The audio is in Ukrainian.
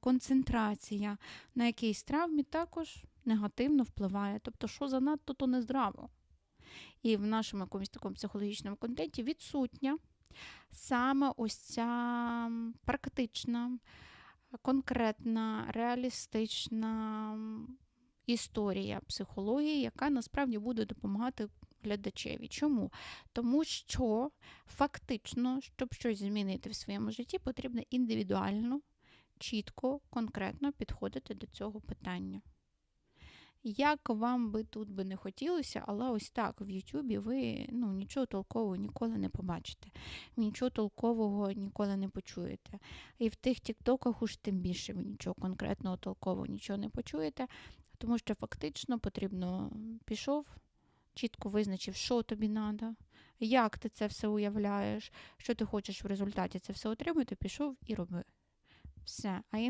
концентрація на якійсь травмі також негативно впливає. Тобто, що занадто, то нездраво. І в нашому якомусь такому психологічному контенті відсутня саме ось ця практична, конкретна, реалістична історія психології, яка насправді буде допомагати глядачеві. Чому? Тому що фактично, щоб щось змінити в своєму житті, потрібно індивідуально, чітко, конкретно підходити до цього питання. Як вам би тут би не хотілося, але ось так в Ютубі ви ну, нічого толкового ніколи не побачите, нічого толкового ніколи не почуєте. І в тих тіктоках уж тим більше ви нічого конкретного толкового нічого не почуєте, тому що фактично потрібно пішов, чітко визначив, що тобі треба, як ти це все уявляєш, що ти хочеш в результаті це все отримати, пішов і snap. I am